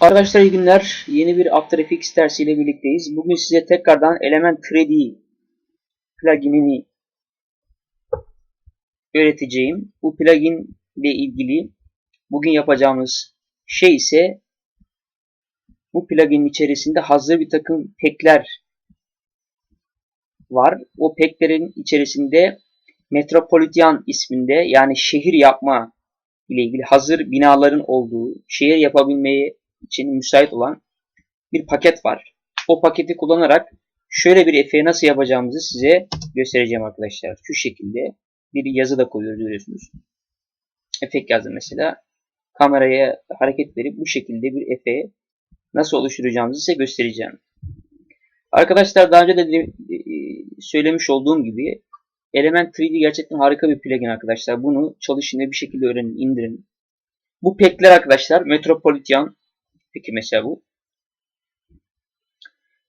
Arkadaşlar iyi günler. Yeni bir After Effects dersiyle birlikteyiz. Bugün size tekrardan Element 3D pluginini öğreteceğim. Bu plugin ile ilgili bugün yapacağımız şey ise bu plugin içerisinde hazır bir takım pack'ler var. O pack'lerin içerisinde Metropolitan isminde yani şehir yapma ile ilgili hazır binaların olduğu, şehir yapabilmeye için müsait olan bir paket var. O paketi kullanarak şöyle bir efeği nasıl yapacağımızı size göstereceğim arkadaşlar. Şu şekilde bir yazı da koyuyoruz görüyorsunuz. Efekt yazdım mesela. Kameraya hareket verip bu şekilde bir efeği nasıl oluşturacağımızı size göstereceğim. Arkadaşlar daha önce de e, söylemiş olduğum gibi Element 3D gerçekten harika bir plugin arkadaşlar. Bunu çalışın ve bir şekilde öğrenin, indirin. Bu pack'ler arkadaşlar Metropolitan Peki mesela bu.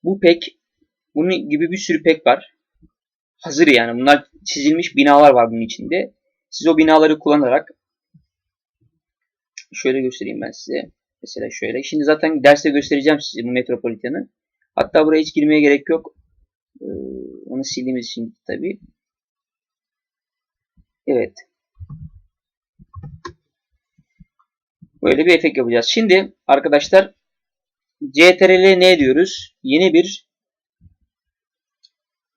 Bu pek bunun gibi bir sürü pek var. Hazır yani. Bunlar çizilmiş binalar var bunun içinde. Siz o binaları kullanarak şöyle göstereyim ben size. Mesela şöyle. Şimdi zaten derste göstereceğim size bu metropolitanı. Hatta buraya hiç girmeye gerek yok. Ee, onu sildiğimiz için tabi. Evet. Böyle bir efekt yapacağız. Şimdi arkadaşlar CTRL ne diyoruz? Yeni bir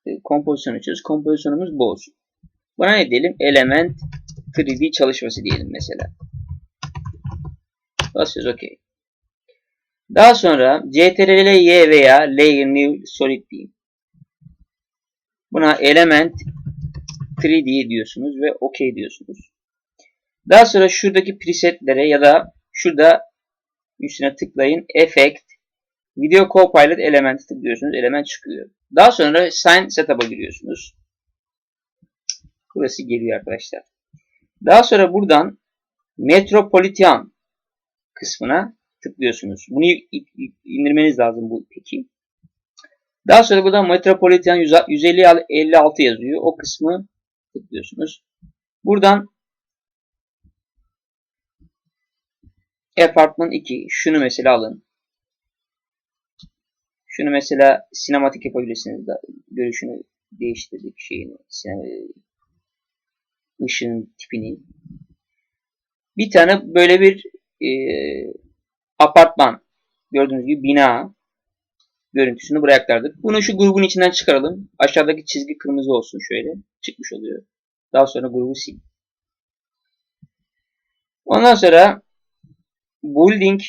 e, kompozisyon açıyoruz. Kompozisyonumuz bu olsun. Buna ne diyelim? Element 3D çalışması diyelim mesela. Basıyoruz OK. Daha sonra CTRL Y veya Layer New Solid diyeyim. Buna Element 3D diyorsunuz ve OK diyorsunuz. Daha sonra şuradaki presetlere ya da şurada üstüne tıklayın. Effect Video Copilot Element'i tıklıyorsunuz. Element çıkıyor. Daha sonra Sign Setup'a giriyorsunuz. Burası geliyor arkadaşlar. Daha sonra buradan Metropolitan kısmına tıklıyorsunuz. Bunu indirmeniz lazım bu peki. Daha sonra buradan Metropolitan 156 yazıyor. O kısmı tıklıyorsunuz. Buradan Apartman 2. Şunu mesela alın. Şunu mesela sinematik yapabilirsiniz. Da, görüşünü değiştirdik şeyini. ışığın tipini. Bir tane böyle bir e, apartman. Gördüğünüz gibi bina görüntüsünü buraya aktardık. Bunu şu grubun içinden çıkaralım. Aşağıdaki çizgi kırmızı olsun şöyle. Çıkmış oluyor. Daha sonra grubu sil. Ondan sonra Building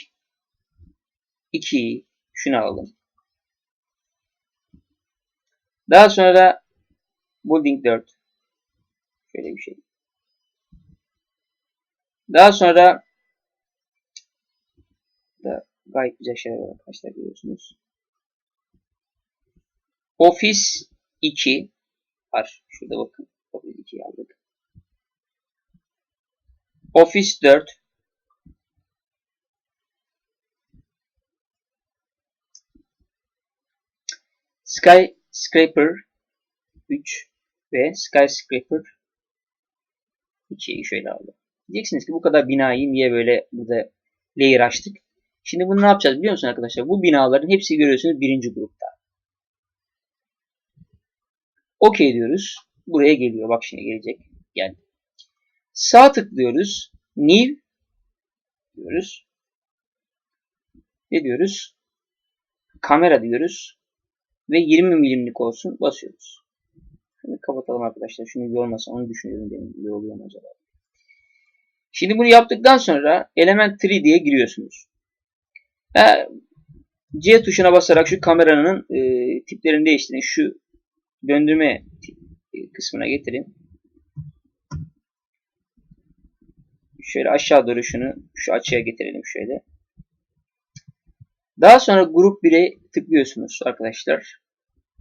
2'yi şunu alalım. Daha sonra da Building 4 şöyle bir şey. Daha sonra da gayet güzel şeyler var arkadaşlar görüyorsunuz. Office 2 var. Şurada bakın. Office 2'yi aldık. Office 4 Skyscraper 3 ve Skyscraper 2'yi şöyle aldım. Diyeceksiniz ki bu kadar binayı niye böyle burada layer açtık? Şimdi bunu ne yapacağız biliyor musunuz arkadaşlar? Bu binaların hepsi görüyorsunuz birinci grupta. OK diyoruz. Buraya geliyor. Bak şimdi gelecek. Geldi. Sağ tıklıyoruz. New diyoruz. Ne diyoruz? Kamera diyoruz ve 20 milimlik olsun basıyoruz. Şimdi kapatalım arkadaşlar. Şunu olmasa onu düşünüyorum benim mu acaba? Şimdi bunu yaptıktan sonra Element 3D'ye giriyorsunuz. E, C tuşuna basarak şu kameranın e, tiplerini değiştirin. Şu döndürme e, kısmına getirin. Şöyle aşağı doğru şunu şu açıya getirelim şöyle. Daha sonra grup 1'e tıklıyorsunuz arkadaşlar.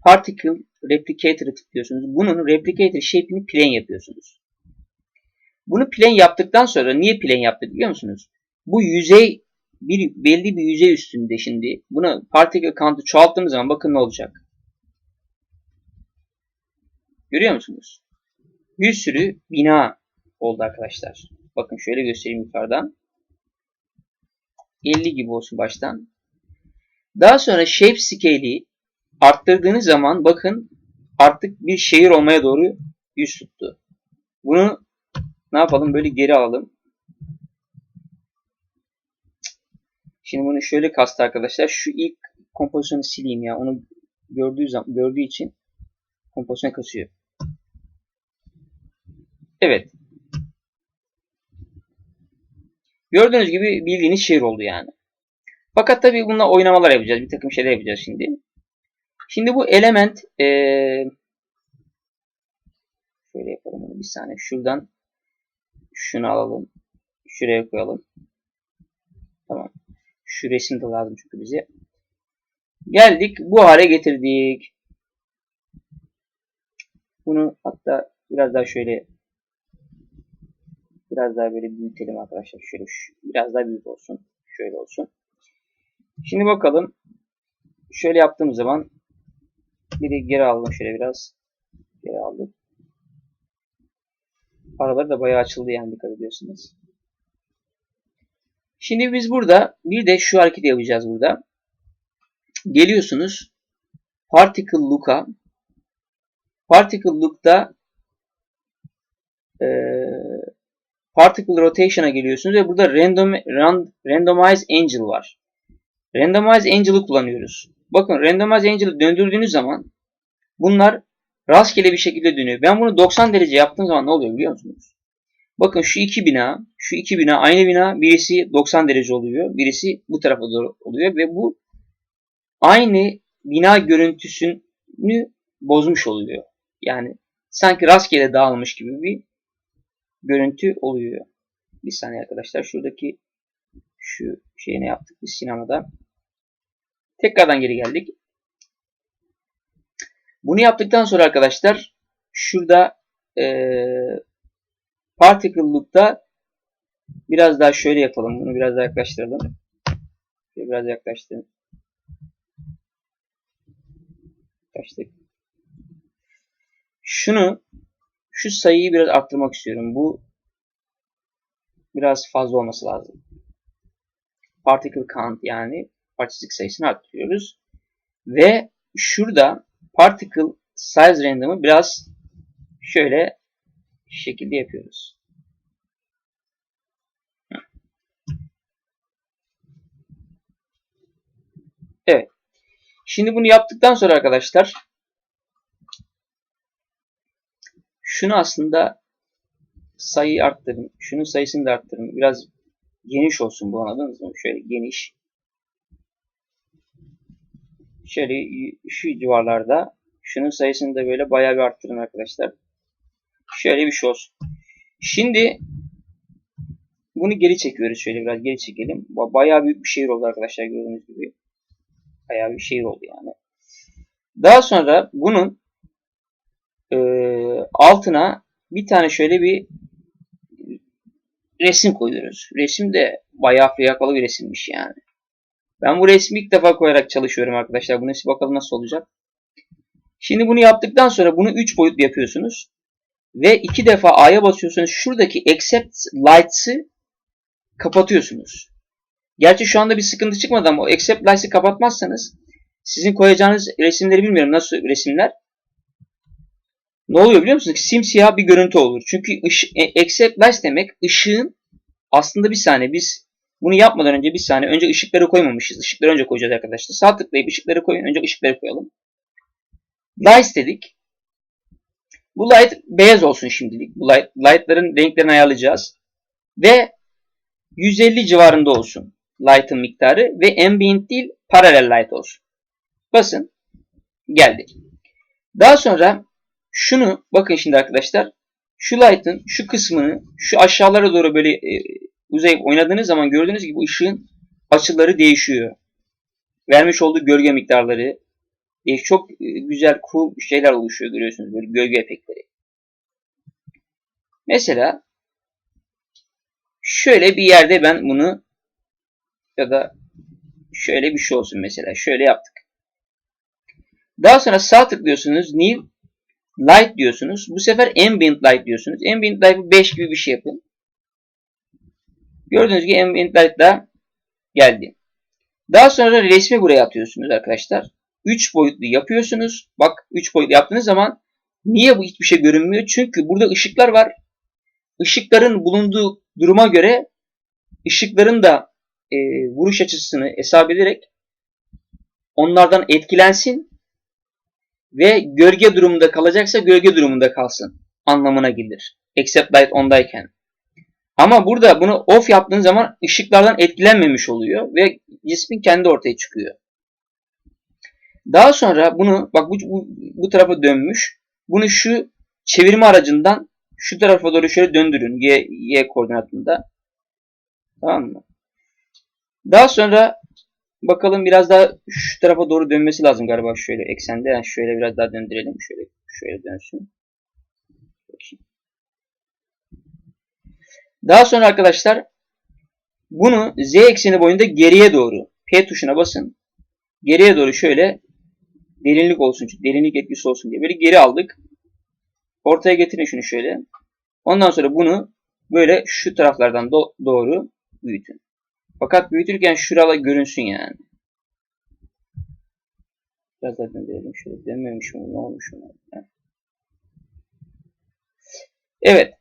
Particle Replicator'ı tıklıyorsunuz. Bunun Replicator shape'ini plane yapıyorsunuz. Bunu plane yaptıktan sonra niye plane yaptık biliyor musunuz? Bu yüzey bir belli bir yüzey üstünde şimdi. Buna particle count'u çoğalttığımız zaman bakın ne olacak. Görüyor musunuz? Bir sürü bina oldu arkadaşlar. Bakın şöyle göstereyim yukarıdan. 50 gibi olsun baştan. Daha sonra shape scale'i arttırdığınız zaman bakın artık bir şehir olmaya doğru yüz tuttu. Bunu ne yapalım? Böyle geri alalım. Şimdi bunu şöyle kastı arkadaşlar. Şu ilk kompozisyonu sileyim ya. Onu gördüğü zaman gördüğü için kompozisyon kasıyor. Evet. Gördüğünüz gibi bildiğiniz şehir oldu yani. Fakat tabii bununla oynamalar yapacağız. Bir takım şeyler yapacağız şimdi. Şimdi bu element ee, şöyle yapalım bunu bir saniye. Şuradan şunu alalım. Şuraya koyalım. Tamam. Şu resim de lazım çünkü bize. Geldik bu hale getirdik. Bunu hatta biraz daha şöyle biraz daha böyle büyütelim arkadaşlar. Şöyle biraz daha büyük olsun. Şöyle olsun. Şimdi bakalım. Şöyle yaptığım zaman bir de geri aldım şöyle biraz. Geri aldım. Araları da bayağı açıldı yani dikkat ediyorsunuz. Şimdi biz burada bir de şu hareketi yapacağız burada. Geliyorsunuz. Particle look'a Particle look'ta e, Particle rotation'a geliyorsunuz ve burada random, rand, randomize angel var. Randomize angel'ı kullanıyoruz. Bakın randomize angel'ı döndürdüğünüz zaman bunlar rastgele bir şekilde dönüyor. Ben bunu 90 derece yaptığım zaman ne oluyor biliyor musunuz? Bakın şu iki bina, şu iki bina aynı bina. Birisi 90 derece oluyor, birisi bu tarafa doğru oluyor ve bu aynı bina görüntüsünü bozmuş oluyor. Yani sanki rastgele dağılmış gibi bir görüntü oluyor. Bir saniye arkadaşlar. Şuradaki şu şeyi ne yaptık biz sinemada. Tekrardan geri geldik. Bunu yaptıktan sonra arkadaşlar şurada ee, particle loop'ta biraz daha şöyle yapalım. Bunu biraz daha yaklaştıralım. Biraz yaklaştıralım. Yaklaştık. Şunu şu sayıyı biraz arttırmak istiyorum. Bu biraz fazla olması lazım. Particle count yani parçacık sayısını arttırıyoruz. Ve şurada particle size random'ı biraz şöyle şekilde yapıyoruz. Evet. Şimdi bunu yaptıktan sonra arkadaşlar şunu aslında sayıyı arttırın. Şunun sayısını da arttırın. Biraz geniş olsun bu anladınız mı? Şöyle geniş. Şöyle şu civarlarda şunun sayısını da böyle bayağı bir arttırın arkadaşlar. Şöyle bir şey olsun. Şimdi bunu geri çekiyoruz. Şöyle biraz geri çekelim. Bayağı büyük bir şehir oldu arkadaşlar gördüğünüz gibi. Bayağı bir şehir oldu yani. Daha sonra bunun e, altına bir tane şöyle bir resim koyuyoruz. Resim de bayağı fiyakalı bir resimmiş yani. Ben bu resmi ilk defa koyarak çalışıyorum arkadaşlar. Bu nasıl bakalım nasıl olacak. Şimdi bunu yaptıktan sonra bunu 3 boyutlu yapıyorsunuz. Ve iki defa A'ya basıyorsunuz. Şuradaki Accept Lights'ı kapatıyorsunuz. Gerçi şu anda bir sıkıntı çıkmadı ama o Accept Lights'ı kapatmazsanız sizin koyacağınız resimleri bilmiyorum nasıl resimler. Ne oluyor biliyor musunuz? Simsiyah bir görüntü olur. Çünkü Accept Lights demek ışığın aslında bir saniye biz bunu yapmadan önce bir saniye önce ışıkları koymamışız. Işıkları önce koyacağız arkadaşlar. Sağ tıklayıp ışıkları koyun. Önce ışıkları koyalım. Lights dedik. Bu light beyaz olsun şimdilik. Bu light, light'ların renklerini ayarlayacağız. Ve 150 civarında olsun light'ın miktarı ve ambient değil paralel light olsun. Basın. Geldi. Daha sonra şunu bakın şimdi arkadaşlar. Şu light'ın şu kısmını şu aşağılara doğru böyle e, uzayıp oynadığınız zaman gördüğünüz gibi ışığın açıları değişiyor. Vermiş olduğu gölge miktarları, e, çok güzel cool şeyler oluşuyor görüyorsunuz böyle gölge efektleri. Mesela şöyle bir yerde ben bunu ya da şöyle bir şey olsun mesela. Şöyle yaptık. Daha sonra sağ tıklıyorsunuz. New Light diyorsunuz. Bu sefer Ambient Light diyorsunuz. Ambient Light 5 gibi bir şey yapın. Gördüğünüz gibi Ambient Light'da Geldi. Daha sonra resmi buraya atıyorsunuz arkadaşlar. 3 boyutlu yapıyorsunuz. Bak 3 boyutlu yaptığınız zaman niye bu hiçbir şey görünmüyor? Çünkü burada ışıklar var. Işıkların bulunduğu duruma göre ışıkların da e, vuruş açısını hesap ederek onlardan etkilensin ve gölge durumunda kalacaksa gölge durumunda kalsın anlamına gelir. Except light ondayken. Ama burada bunu off yaptığın zaman ışıklardan etkilenmemiş oluyor ve cismin kendi ortaya çıkıyor. Daha sonra bunu bak bu, bu, bu tarafa dönmüş. Bunu şu çevirme aracından şu tarafa doğru şöyle döndürün. Y, y koordinatında. Tamam mı? Daha sonra bakalım biraz daha şu tarafa doğru dönmesi lazım galiba şöyle eksende. Yani şöyle biraz daha döndürelim. Şöyle şöyle dönsün. Bakayım. Daha sonra arkadaşlar bunu z ekseni boyunda geriye doğru P tuşuna basın. Geriye doğru şöyle derinlik olsun, derinlik etkisi olsun diye böyle geri aldık. Ortaya getirin şunu şöyle. Ondan sonra bunu böyle şu taraflardan do doğru büyütün. Fakat büyütürken şurada görünsün yani. Biraz daha döndürelim şöyle. Dönmemiş mi? Ne olmuş? Evet.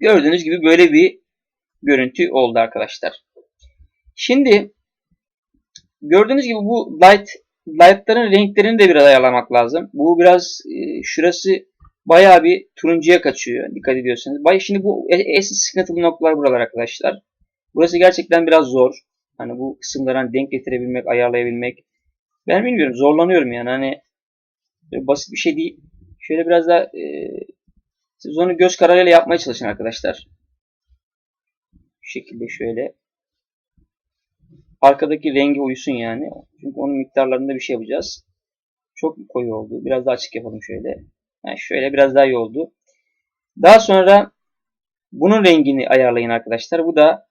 Gördüğünüz gibi böyle bir görüntü oldu arkadaşlar. Şimdi gördüğünüz gibi bu light light'ların renklerini de biraz ayarlamak lazım. Bu biraz e, şurası bayağı bir turuncuya kaçıyor. Dikkat ediyorsanız. Bay şimdi bu esas sıkıntılı noktalar buralar arkadaşlar. Burası gerçekten biraz zor. Hani bu kısımları hani denk getirebilmek, ayarlayabilmek. Ben bilmiyorum. Zorlanıyorum yani. Hani basit bir şey değil. Şöyle biraz daha e, siz onu göz kararıyla yapmaya çalışın arkadaşlar. Şu şekilde şöyle. Arkadaki rengi uyusun yani. Çünkü onun miktarlarında bir şey yapacağız. Çok koyu oldu. Biraz daha açık yapalım şöyle. Yani şöyle biraz daha iyi oldu. Daha sonra bunun rengini ayarlayın arkadaşlar. Bu da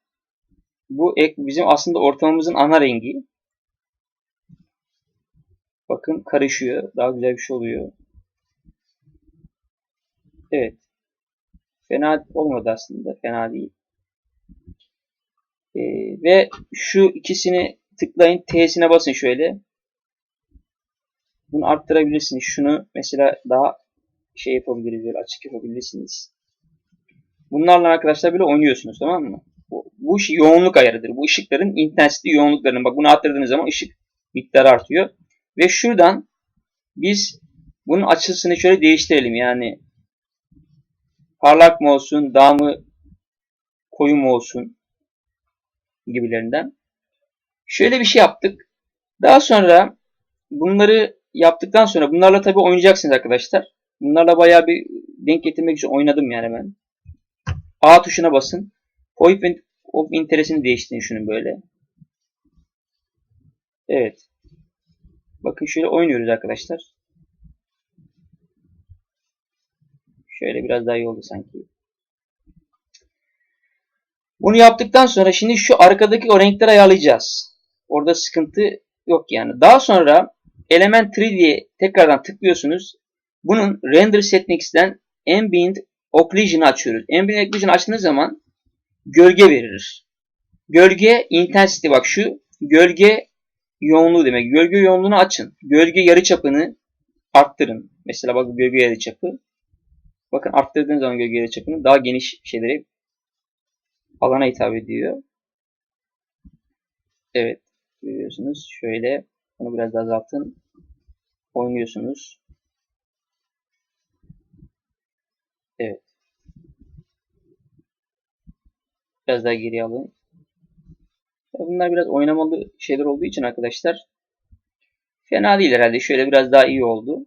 bu ek bizim aslında ortamımızın ana rengi. Bakın karışıyor. Daha güzel bir şey oluyor. Evet. Fena olmadı aslında. Fena değil. Ee, ve şu ikisini tıklayın. T'sine basın şöyle. Bunu arttırabilirsiniz. Şunu mesela daha şey yapabiliriz. Böyle açık yapabilirsiniz. Bunlarla arkadaşlar böyle oynuyorsunuz. Tamam mı? Bu, bu yoğunluk ayarıdır. Bu ışıkların intensity yoğunluklarının. Bak bunu arttırdığınız zaman ışık miktarı artıyor. Ve şuradan biz bunun açısını şöyle değiştirelim. Yani parlak mı olsun, daha mı koyu mu olsun gibilerinden. Şöyle bir şey yaptık. Daha sonra bunları yaptıktan sonra bunlarla tabii oynayacaksınız arkadaşlar. Bunlarla bayağı bir denk getirmek için oynadım yani ben. A tuşuna basın. Point of Interest'ini değiştirin şunu böyle. Evet. Bakın şöyle oynuyoruz arkadaşlar. Şöyle biraz daha iyi oldu sanki. Bunu yaptıktan sonra şimdi şu arkadaki o renkleri ayarlayacağız. Orada sıkıntı yok yani. Daha sonra Element 3D'ye tekrardan tıklıyorsunuz. Bunun Render Settings'ten Ambient Occlusion'ı açıyoruz. Ambient Occlusion'ı açtığınız zaman gölge verir. Gölge intensity bak şu gölge yoğunluğu demek. Gölge yoğunluğunu açın. Gölge yarıçapını arttırın. Mesela bak gölge yarıçapı. Bakın arttırdığınız zaman gölge yarıçapını daha geniş şeyleri alana hitap ediyor. Evet. Görüyorsunuz. Şöyle bunu biraz daha azaltın. Oynuyorsunuz. Evet. Biraz daha geri alın. Bunlar biraz oynamalı şeyler olduğu için arkadaşlar fena değil herhalde. Şöyle biraz daha iyi oldu.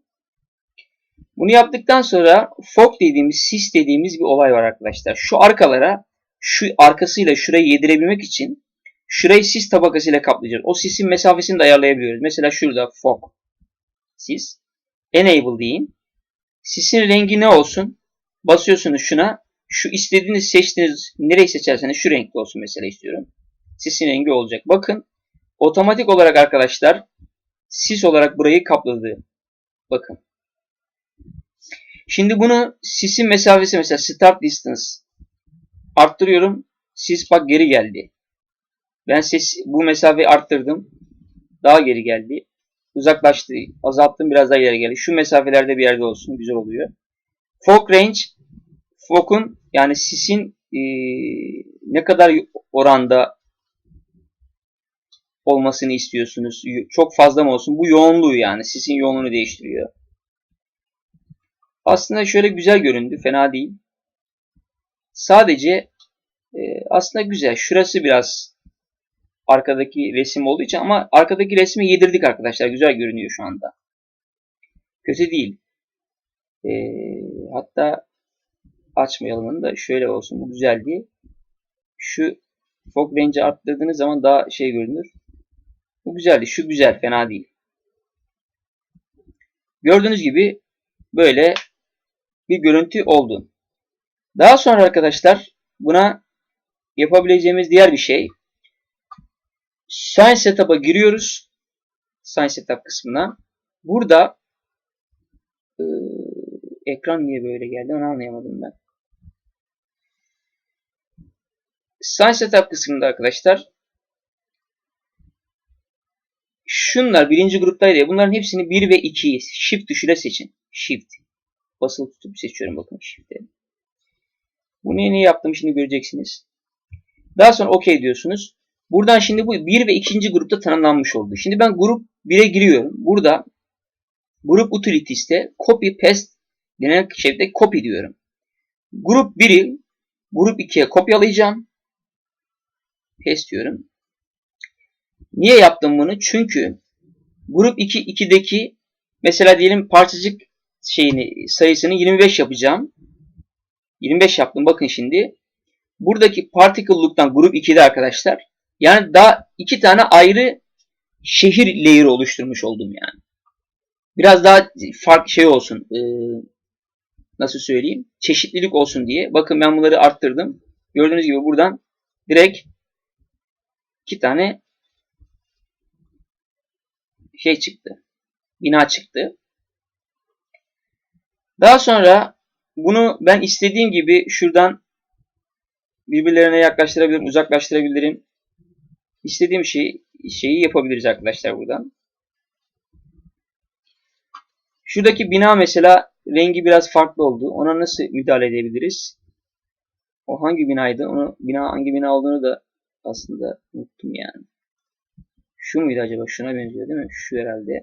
Bunu yaptıktan sonra fog dediğimiz, sis dediğimiz bir olay var arkadaşlar. Şu arkalara şu arkasıyla şurayı yedirebilmek için şurayı sis tabakasıyla kaplayacağız. O sisin mesafesini de ayarlayabiliyoruz. Mesela şurada fog sis. Enable deyin. Sisin rengi ne olsun? Basıyorsunuz şuna. Şu istediğiniz seçtiğiniz nereyi seçerseniz şu renkli olsun mesela istiyorum. Sisin rengi olacak. Bakın otomatik olarak arkadaşlar sis olarak burayı kapladı. Bakın. Şimdi bunu sisin mesafesi mesela start distance arttırıyorum. Sis bak geri geldi. Ben ses bu mesafeyi arttırdım. Daha geri geldi. Uzaklaştı. Azalttım biraz daha geri geldi. Şu mesafelerde bir yerde olsun. Güzel oluyor. Fog range fog'un yani sisin eee, ne kadar oranda olmasını istiyorsunuz? Çok fazla mı olsun? Bu yoğunluğu yani. Sisin yoğunluğunu değiştiriyor. Aslında şöyle güzel göründü. Fena değil. Sadece e, aslında güzel. Şurası biraz arkadaki resim olduğu için ama arkadaki resmi yedirdik arkadaşlar. Güzel görünüyor şu anda. Kötü değil. E, hatta açmayalım onu da şöyle olsun. Bu güzeldi. Şu fog range'i arttırdığınız zaman daha şey görünür. Bu güzeldi. Şu güzel. Fena değil. Gördüğünüz gibi böyle bir görüntü oldu. Daha sonra arkadaşlar buna yapabileceğimiz diğer bir şey Science Setup'a giriyoruz. Science Setup kısmına. Burada e, ekran niye böyle geldi onu anlayamadım ben. Science Setup kısmında arkadaşlar şunlar birinci gruptaydı ya bunların hepsini 1 ve 2'yi shift tuşuyla seçin. Shift. Basılı tutup seçiyorum bakın shift'e. Bunu niye yaptım şimdi göreceksiniz. Daha sonra OK diyorsunuz. Buradan şimdi bu 1 ve 2. grupta tanımlanmış oldu. Şimdi ben grup 1'e giriyorum. Burada grup utilities'te copy paste denen şeyde copy diyorum. Grup 1'i grup 2'ye kopyalayacağım. Paste diyorum. Niye yaptım bunu? Çünkü grup 2 2'deki mesela diyelim parçacık şeyini sayısını 25 yapacağım. 25 yaptım bakın şimdi. Buradaki particle'luktan grup 2'de arkadaşlar. Yani daha iki tane ayrı şehir layer oluşturmuş oldum yani. Biraz daha farklı şey olsun. Ee, nasıl söyleyeyim? Çeşitlilik olsun diye. Bakın ben bunları arttırdım. Gördüğünüz gibi buradan direkt iki tane şey çıktı. Bina çıktı. Daha sonra bunu ben istediğim gibi şuradan birbirlerine yaklaştırabilirim, uzaklaştırabilirim. İstediğim şey, şeyi yapabiliriz arkadaşlar buradan. Şuradaki bina mesela rengi biraz farklı oldu. Ona nasıl müdahale edebiliriz? O hangi binaydı? Onu bina hangi bina olduğunu da aslında unuttum yani. Şu muydu acaba? Şuna benziyor değil mi? Şu herhalde.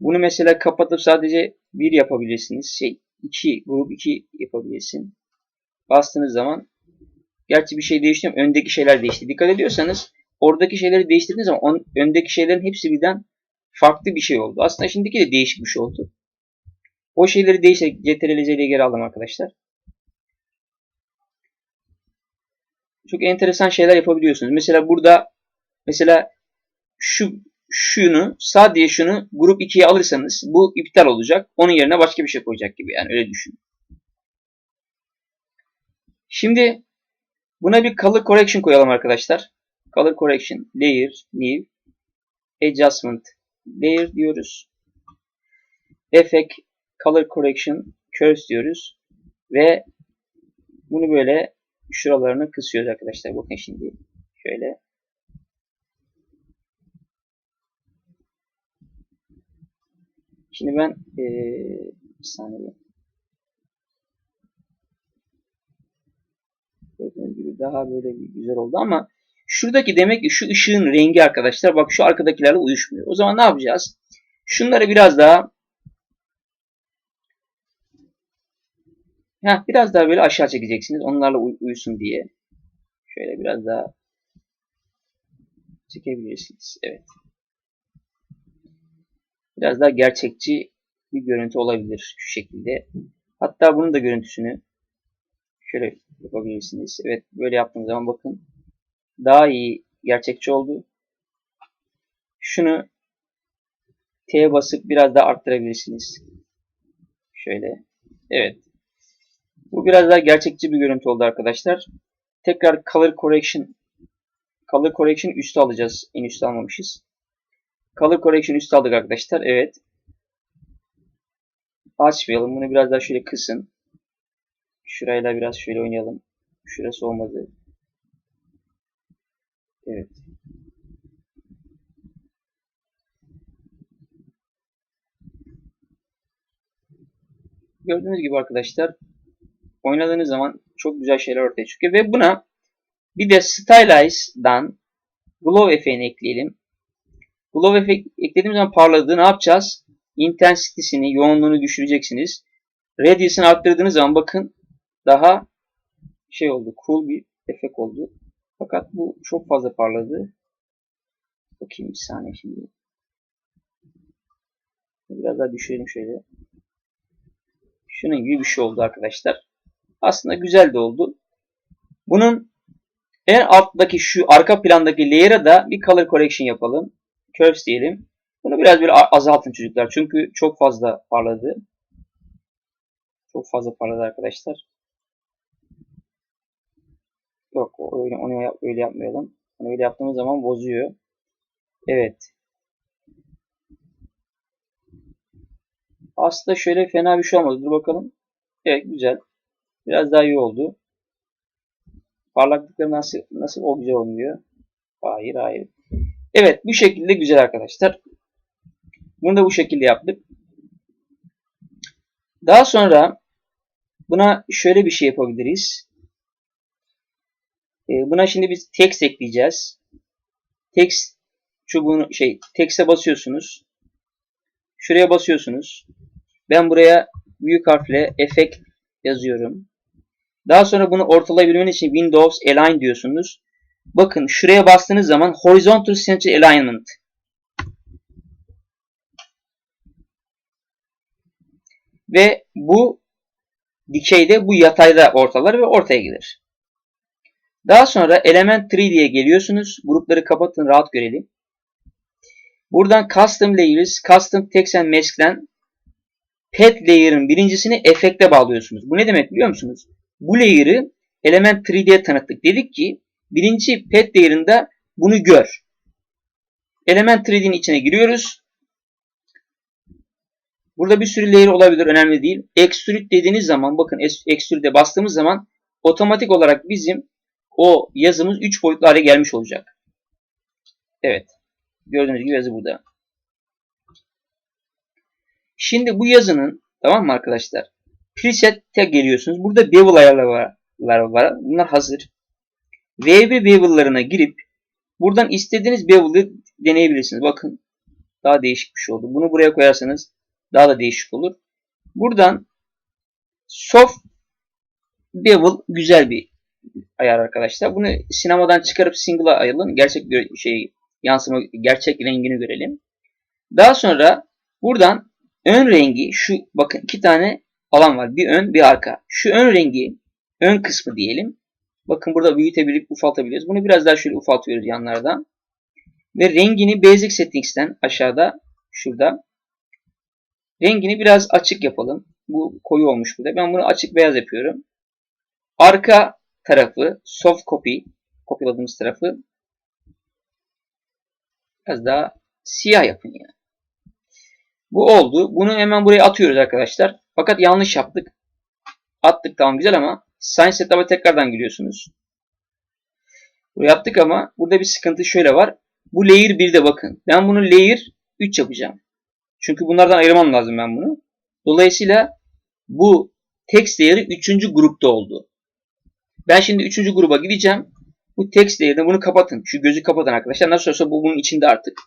Bunu mesela kapatıp sadece bir yapabilirsiniz. Şey 2 grup 2 yapabilirsin. Bastığınız zaman gerçi bir şey değişti öndeki şeyler değişti. Dikkat ediyorsanız oradaki şeyleri değiştirdiğiniz zaman on, öndeki şeylerin hepsi birden farklı bir şey oldu. Aslında şimdiki de değişik bir şey oldu. O şeyleri değiştirerek CTRL ile geri aldım arkadaşlar. Çok enteresan şeyler yapabiliyorsunuz. Mesela burada mesela şu şunu sadece şunu grup 2'ye alırsanız bu iptal olacak. Onun yerine başka bir şey koyacak gibi yani öyle düşün. Şimdi buna bir color correction koyalım arkadaşlar. Color correction layer new adjustment layer diyoruz. Effect color correction curves diyoruz ve bunu böyle şuralarını kısıyoruz arkadaşlar. Bakın şimdi şöyle Şimdi ben ee, bir saniye. Gördüğünüz gibi daha böyle bir güzel oldu ama şuradaki demek ki şu ışığın rengi arkadaşlar bak şu arkadakilerle uyuşmuyor. O zaman ne yapacağız? Şunları biraz daha Heh, biraz daha böyle aşağı çekeceksiniz. Onlarla uy uyusun diye. Şöyle biraz daha çekebilirsiniz. Evet biraz daha gerçekçi bir görüntü olabilir şu şekilde. Hatta bunun da görüntüsünü şöyle yapabilirsiniz. Evet böyle yaptığım zaman bakın daha iyi gerçekçi oldu. Şunu T'ye basıp biraz daha arttırabilirsiniz. Şöyle. Evet. Bu biraz daha gerçekçi bir görüntü oldu arkadaşlar. Tekrar Color Correction Color Correction üstü alacağız. En üstü almamışız. Color Correction üstü aldık arkadaşlar. Evet. Açmayalım. Bunu biraz daha şöyle kısın. Şurayla biraz şöyle oynayalım. Şurası olmadı. Evet. Gördüğünüz gibi arkadaşlar oynadığınız zaman çok güzel şeyler ortaya çıkıyor ve buna bir de Stylize'dan Glow efektini ekleyelim. Glow efekt eklediğimiz zaman parladığı ne yapacağız? Intensity'sini, yoğunluğunu düşüreceksiniz. Radius'ını arttırdığınız zaman bakın daha şey oldu, cool bir efekt oldu. Fakat bu çok fazla parladı. Bakayım bir saniye şimdi. Biraz daha düşürelim şöyle. Şunun gibi bir şey oldu arkadaşlar. Aslında güzel de oldu. Bunun en alttaki şu arka plandaki layer'a da bir color correction yapalım. Curves diyelim. Bunu biraz böyle azaltın çocuklar. Çünkü çok fazla parladı. Çok fazla parladı arkadaşlar. Yok öyle, onu öyle yapmayalım. Onu öyle yaptığımız zaman bozuyor. Evet. Aslında şöyle fena bir şey olmadı. Dur bakalım. Evet güzel. Biraz daha iyi oldu. Parlaklıkları nasıl nasıl o güzel olmuyor? Hayır hayır. Evet bu şekilde güzel arkadaşlar. Bunu da bu şekilde yaptık. Daha sonra buna şöyle bir şey yapabiliriz. Buna şimdi biz text ekleyeceğiz. Text çubuğunu şey text'e basıyorsunuz. Şuraya basıyorsunuz. Ben buraya büyük harfle effect yazıyorum. Daha sonra bunu ortalayabilmen için Windows Align diyorsunuz. Bakın şuraya bastığınız zaman Horizontal Center Alignment. Ve bu dikeyde bu yatayda ortalar ve ortaya gelir. Daha sonra Element 3'ye geliyorsunuz. Grupları kapatın rahat görelim. Buradan Custom Layers, Custom Text and Mask'den Pet Layer'ın birincisini efekte bağlıyorsunuz. Bu ne demek biliyor musunuz? Bu layer'ı Element 3D'ye tanıttık. Dedik ki birinci Pet Layer'ında bunu gör. Element 3D'nin içine giriyoruz. Burada bir sürü layer olabilir. Önemli değil. Extrude dediğiniz zaman bakın Extrude'e bastığımız zaman otomatik olarak bizim o yazımız 3 boyutlu hale gelmiş olacak. Evet. Gördüğünüz gibi yazı burada. Şimdi bu yazının tamam mı arkadaşlar? Preset'e geliyorsunuz. Burada bevel ayarları var. Bunlar hazır. VB bevel'larına girip buradan istediğiniz bevel'ı deneyebilirsiniz. Bakın daha değişik bir şey oldu. Bunu buraya koyarsanız daha da değişik olur. Buradan soft bevel güzel bir ayar arkadaşlar. Bunu sinemadan çıkarıp single'a ayırın. Gerçek şey yansıma gerçek rengini görelim. Daha sonra buradan ön rengi şu bakın iki tane alan var. Bir ön bir arka. Şu ön rengi ön kısmı diyelim. Bakın burada büyütebilip ufaltabiliyoruz. Bunu biraz daha şöyle ufaltıyoruz yanlardan. Ve rengini Basic Settings'ten aşağıda şurada rengini biraz açık yapalım. Bu koyu olmuş burada. Ben bunu açık beyaz yapıyorum. Arka tarafı soft copy kopyaladığımız tarafı biraz daha siyah yapın yani. Bu oldu. Bunu hemen buraya atıyoruz arkadaşlar. Fakat yanlış yaptık. Attık tamam güzel ama Science Setup'a tekrardan giriyorsunuz. Bu yaptık ama burada bir sıkıntı şöyle var. Bu layer 1'de bakın. Ben bunu layer 3 yapacağım. Çünkü bunlardan ayırmam lazım ben bunu. Dolayısıyla bu text layer'ı 3. grupta oldu. Ben şimdi 3. gruba gideceğim. Bu text layer'da bunu kapatın. Şu gözü kapatın arkadaşlar. Nasıl olsa bu bunun içinde artık.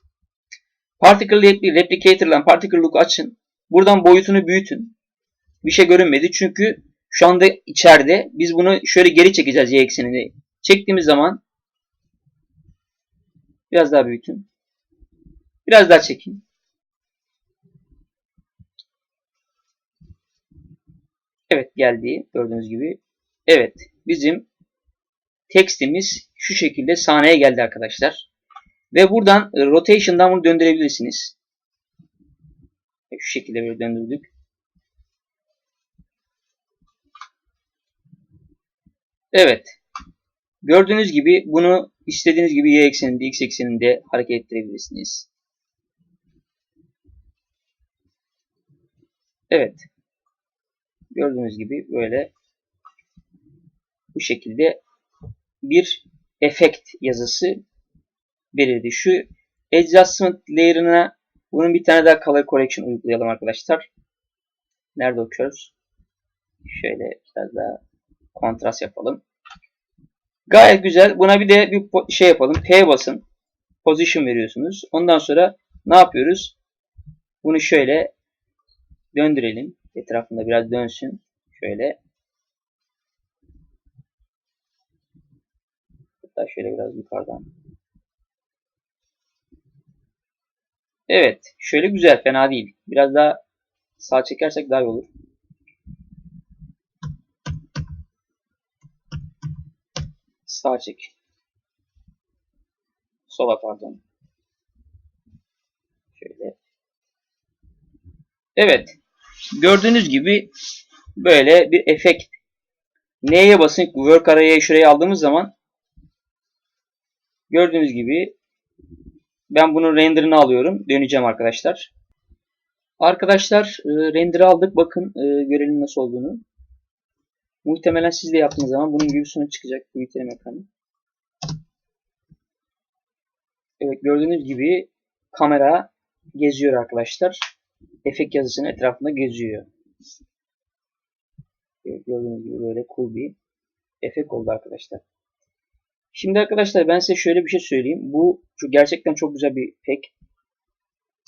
Particle Replicator ile Particle Look açın. Buradan boyutunu büyütün. Bir şey görünmedi. Çünkü şu anda içeride. Biz bunu şöyle geri çekeceğiz y eksenini. Çektiğimiz zaman biraz daha büyütün. Biraz daha çekin. Evet geldi. Gördüğünüz gibi. Evet. Bizim tekstimiz şu şekilde sahneye geldi arkadaşlar. Ve buradan e, rotation'dan bunu döndürebilirsiniz. Şu şekilde böyle döndürdük. Evet. Gördüğünüz gibi bunu istediğiniz gibi y ekseninde, x ekseninde hareket ettirebilirsiniz. Evet. Gördüğünüz gibi böyle bu şekilde bir efekt yazısı belirdi. Şu adjustment layer'ına bunun bir tane daha color correction uygulayalım arkadaşlar. Nerede okuyoruz? Şöyle biraz daha kontrast yapalım. Gayet güzel. Buna bir de bir şey yapalım. P basın. Position veriyorsunuz. Ondan sonra ne yapıyoruz? Bunu şöyle döndürelim. Etrafında biraz dönsün. Şöyle. Hatta şöyle biraz yukarıdan. Evet. Şöyle güzel. Fena değil. Biraz daha sağ çekersek daha iyi olur. Sağ çek. Sola pardon. Şöyle. Evet. Gördüğünüz gibi böyle bir efekt. Neye basın? Work araya şuraya aldığımız zaman gördüğünüz gibi ben bunun renderını alıyorum. Döneceğim arkadaşlar. Arkadaşlar render'ı aldık. Bakın görelim nasıl olduğunu. Muhtemelen siz de yaptığınız zaman bunun gibi sonuç çıkacak. Büyütelim ekranı. Evet gördüğünüz gibi kamera geziyor arkadaşlar. Efekt yazısının etrafında geziyor. Evet, gördüğünüz gibi böyle cool bir efekt oldu arkadaşlar. Şimdi arkadaşlar ben size şöyle bir şey söyleyeyim. Bu gerçekten çok güzel bir efekt.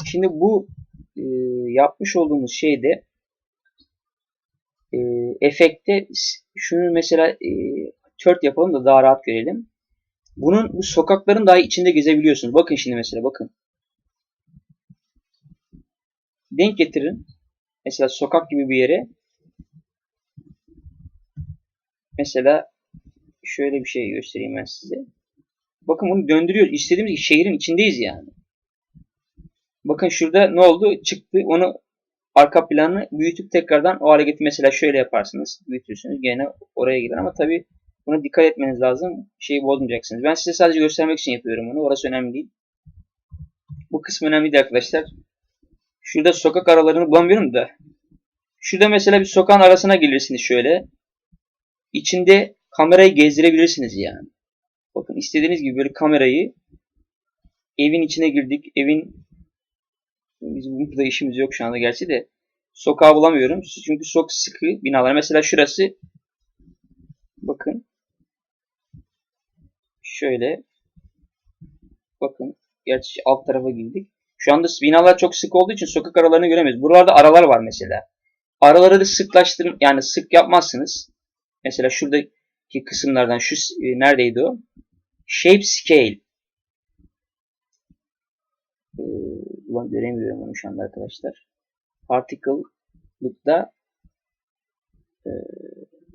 Şimdi bu e, yapmış olduğumuz şeyde efekte şunu mesela e, tört yapalım da daha rahat görelim. Bunun bu sokakların dahi içinde gezebiliyorsunuz. Bakın şimdi mesela bakın. Denk getirin. Mesela sokak gibi bir yere. Mesela şöyle bir şey göstereyim ben size. Bakın bunu döndürüyoruz. İstediğimiz şehrin içindeyiz yani. Bakın şurada ne oldu? Çıktı. Onu arka planını büyütüp tekrardan o hareketi mesela şöyle yaparsınız. Büyütürsünüz. Gene oraya gider ama tabi buna dikkat etmeniz lazım. Şeyi bozmayacaksınız. Ben size sadece göstermek için yapıyorum bunu. Orası önemli değil. Bu kısmı önemli değil arkadaşlar. Şurada sokak aralarını bulamıyorum da. Şurada mesela bir sokağın arasına gelirsiniz şöyle. İçinde kamerayı gezdirebilirsiniz yani. Bakın istediğiniz gibi böyle kamerayı evin içine girdik. Evin bizim burada işimiz yok şu anda gerçi de sokağı bulamıyorum. Çünkü çok sıkı binalar. Mesela şurası bakın şöyle bakın gerçi alt tarafa girdik. Şu anda binalar çok sık olduğu için sokak aralarını göremeyiz. Buralarda aralar var mesela. Araları da sıklaştırın yani sık yapmazsınız. Mesela şuradaki kısımlardan şu e, neredeydi o? Shape scale. Ee, ulan göremiyorum onu şu anda arkadaşlar. Particle'lıkta e,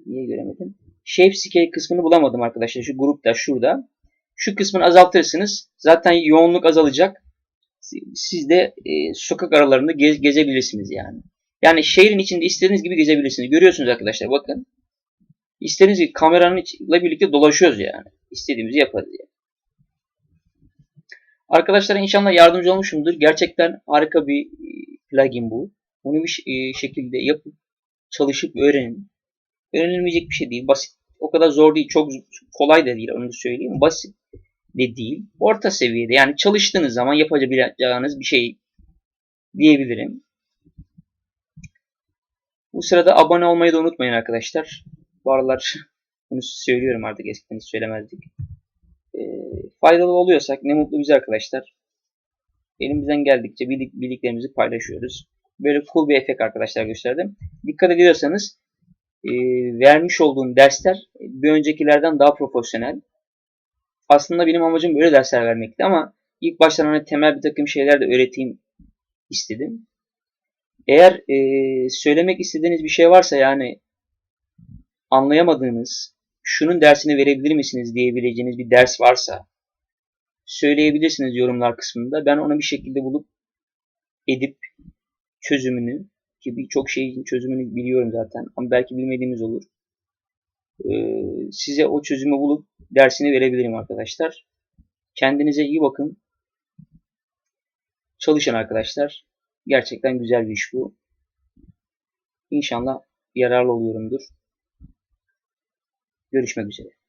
niye göremedim? Shape scale kısmını bulamadım arkadaşlar. Şu grupta şurada. Şu kısmını azaltırsınız. Zaten yoğunluk azalacak. Siz de e, sokak aralarında gez, gezebilirsiniz yani. Yani şehrin içinde istediğiniz gibi gezebilirsiniz. Görüyorsunuz arkadaşlar bakın. İstediğiniz gibi kameranın ile birlikte dolaşıyoruz yani. İstediğimizi yaparız yani. Arkadaşlar inşallah yardımcı olmuşumdur. Gerçekten harika bir plugin bu. Bunu bir şekilde yapıp çalışıp öğrenin. Öğrenilmeyecek bir şey değil. Basit. O kadar zor değil. Çok kolay da değil onu da söyleyeyim. Basit de değil. Orta seviyede. Yani çalıştığınız zaman yapabileceğiniz bir şey diyebilirim. Bu sırada abone olmayı da unutmayın arkadaşlar. Bu aralar bunu söylüyorum artık eskiden söylemezdik. Faydalı oluyorsak ne mutlu bize arkadaşlar. Elimizden geldikçe bildik, bildiklerimizi paylaşıyoruz. Böyle cool bir efekt arkadaşlar gösterdim. Dikkat ediyorsanız e, vermiş olduğum dersler bir öncekilerden daha profesyonel. Aslında benim amacım böyle dersler vermekti ama ilk baştan hani temel bir takım şeyler de öğreteyim istedim. Eğer e, söylemek istediğiniz bir şey varsa yani anlayamadığınız, şunun dersini verebilir misiniz diyebileceğiniz bir ders varsa söyleyebilirsiniz yorumlar kısmında. Ben onu bir şekilde bulup edip çözümünü ki birçok şeyin çözümünü biliyorum zaten ama belki bilmediğimiz olur. Ee, size o çözümü bulup dersini verebilirim arkadaşlar. Kendinize iyi bakın. Çalışın arkadaşlar. Gerçekten güzel bir iş bu. İnşallah yararlı oluyorumdur. Görüşmek üzere.